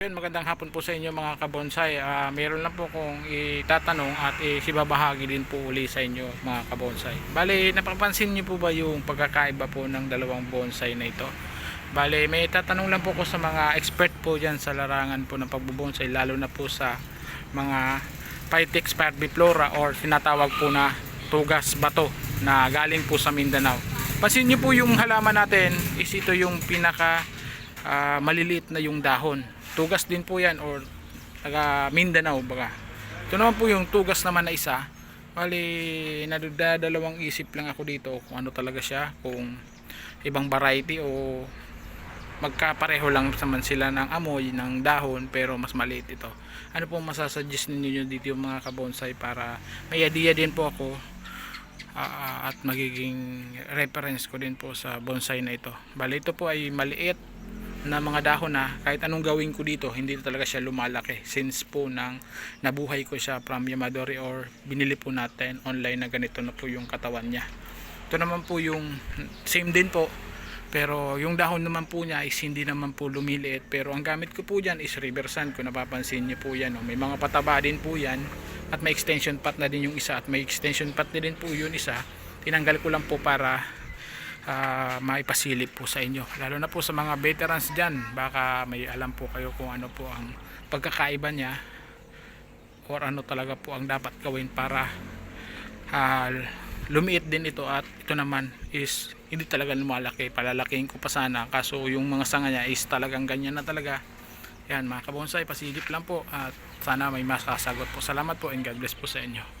Magandang hapon po sa inyo mga kabonsay. Ah, meron lang po kung itatanong at isibabahagi din po uli sa inyo mga kabonsay. Bale, napapansin niyo po ba yung pagkakaiba po ng dalawang bonsai na ito? Bale, may tatanong lang po ko sa mga expert po dyan sa larangan po ng pagbubonsai lalo na po sa mga Phytex parviflora or tinatawag po na tugas bato na galing po sa Mindanao. Pansin niyo po yung halaman natin is ito yung pinaka ah, maliliit na yung dahon. Tugas din po yan or taga Mindanao baga. Ito naman po yung tugas naman na isa. Bali, nadadalawang isip lang ako dito kung ano talaga siya, kung ibang variety o magkapareho lang naman sila ng amoy ng dahon pero mas maliit ito. Ano po masasuggest ninyo dito yung mga kabonsai para may idea din po ako ah, at magiging reference ko din po sa bonsai na ito. Bali ito po ay maliit na mga dahon na kahit anong gawin ko dito hindi talaga siya lumalaki since po nang nabuhay ko siya from Yamadori or binili po natin online na ganito na po yung katawan niya ito naman po yung same din po pero yung dahon naman po niya is hindi naman po lumiliit pero ang gamit ko po dyan is river sand kung napapansin niyo po yan oh. may mga pataba din po yan at may extension pat na din yung isa at may extension pat na din po yun isa tinanggal ko lang po para ah, maipasilip po sa inyo. Lalo na po sa mga veterans dyan baka may alam po kayo kung ano po ang pagkakaiba niya or ano talaga po ang dapat gawin para ah, lumiit din ito at ito naman is hindi talaga lumalaki. Palalakihin ko pa sana kaso yung mga sanga niya is talagang ganyan na talaga. Yan mga kabonsai pasilip lang po at sana may masasagot po. Salamat po and God bless po sa inyo